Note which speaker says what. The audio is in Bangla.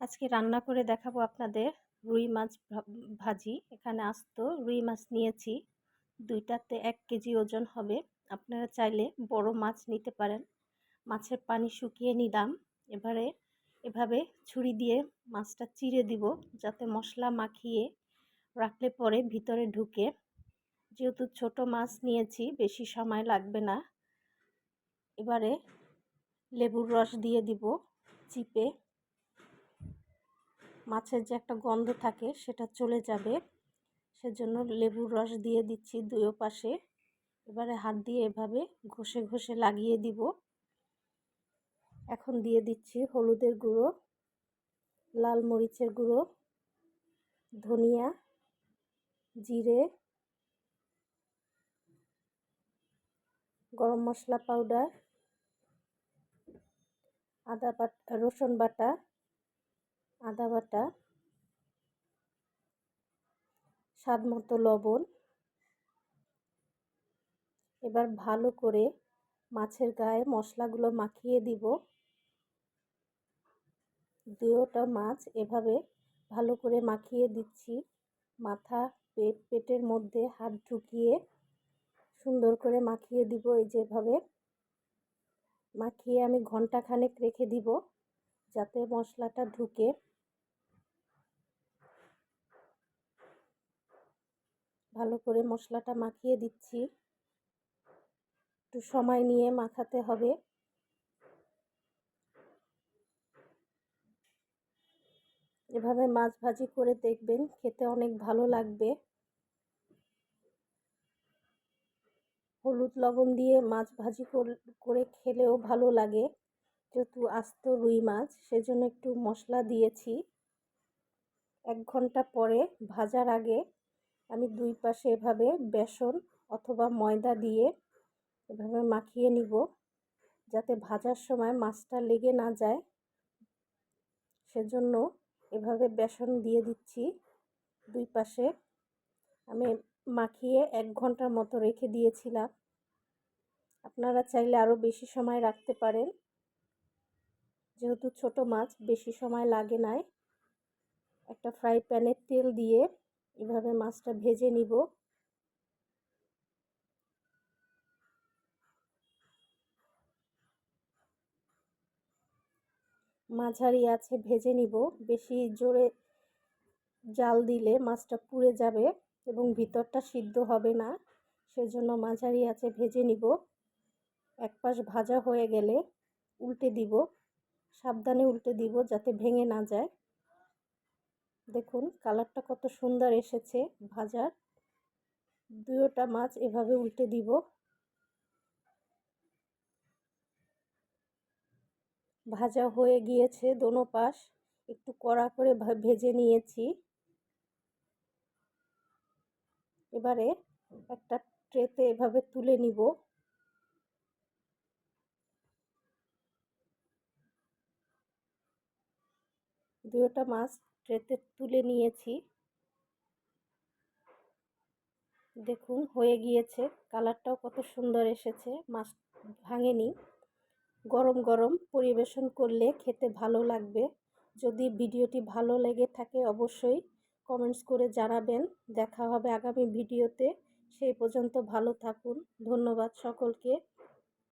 Speaker 1: আজকে রান্না করে দেখাবো আপনাদের রুই মাছ ভাজি। এখানে আস্ত রুই মাছ নিয়েছি। দুইটাতে এক কেজি ওজন হবে। আপনারা চাইলে বড় মাছ নিতে পারেন। মাছের পানি শুকিয়ে নিলাম এবারে এভাবে ছুরি দিয়ে মাছটা চিড়ে দিব যাতে মশলা মাখিয়ে রাখলে পরে ভিতরে ঢুকে। যেহেতু ছোট মাছ নিয়েছি, বেশি সময় লাগবে না। এবারে লেবুর রস দিয়ে দিব। চিপে মাছের যে একটা গন্ধ থাকে সেটা চলে যাবে। সেজন্য লেবুর রস দিয়ে দিচ্ছি দুই পাশে এবারে হাত দিয়ে এভাবে ঘষে ঘষে লাগিয়ে দিব। এখন দিয়ে দিচ্ছি হলুদের গুঁড়ো, লাল মরিচের গুঁড়ো, ধনিয়া, জিরে, গরম মশলা পাউডার, আদা বাটা, রসুন বাটা আদা বাটা, স্বাদ মতো লবণ। এবার ভালো করে মাছের গায়ে মশলাগুলো মাখিয়ে দিব। দুয়োটা মাছ এভাবে ভালো করে মাখিয়ে দিচ্ছি। মাথা পেট, পেটের মধ্যে হাত ঢুকিয়ে সুন্দর করে মাখিয়ে দিব এই যেভাবে মাখিয়ে আমি ঘণ্টা খানেক রেখে দিব যাতে মশলাটা ঢুকে। ভালো করে মশলাটা মাখিয়ে দিচ্ছি। একটু সময় নিয়ে মাখাতে হবে। এভাবে মাছ ভাজি করে দেখবেন খেতে অনেক ভালো লাগবে। হলুদ লবণ দিয়ে মাছ ভাজি করে খেলেও ভালো লাগে। যেহেতু আস্ত রুই মাছ, সেজন্য একটু মশলা দিয়েছি। এক ঘণ্টা পরে ভাজার আগে আমি দুই পাশে এভাবে বেসন অথবা ময়দা দিয়ে এভাবে মাখিয়ে নিব যাতে ভাজার সময় মাছটা লেগে না যায়। সেজন্য এভাবে বেসন দিয়ে দিচ্ছি দুই পাশে। আমি মাখিয়ে এক ঘণ্টার মতো রেখে দিয়েছিলাম। আপনারা চাইলে আরও বেশি সময় রাখতে পারেন। যেহেতু ছোট মাছ, বেশি সময় লাগে নাই। একটা ফ্রাই প্যানে তেল দিয়ে এভাবে মাছটা ভেজে নিব। মাঝারি আছে, ভেজে নিব। বেশি জোরে জাল দিলে মাছটা পুড়ে যাবে এবং ভিতরটা সিদ্ধ হবে না। সেজন্য মাঝারি আছে, ভেজে নিব। এক পাশ ভাজা হয়ে গেলে উল্টে দিব। সাবধানে উল্টে দিব যাতে ভেঙে না যায়। দেখুন, কালারটা কত সুন্দর এসেছে ভাজার। দুয়োটা মাছ এভাবে উল্টে দিব। ভাজা হয়ে গিয়েছে দোনো পাশ। একটু কড়া করে ভেজে নিয়েছি। এবারে একটা ট্রেতে এভাবে তুলে নিব। দুয়োটা মাছ ট্রেতে তুলে নিয়েছি। দেখুন, হয়ে গিয়েছে। কালারটাও কত সুন্দর এসেছে। মাছ ভাঙেনি। গরম গরম পরিবেশন করলে খেতে ভালো লাগবে। যদি ভিডিওটি ভালো লেগে থাকে, অবশ্যই কমেন্টস করে জানাবেন। দেখা হবে আগামী ভিডিওতে। সেই পর্যন্ত ভালো থাকুন। ধন্যবাদ সকলকে।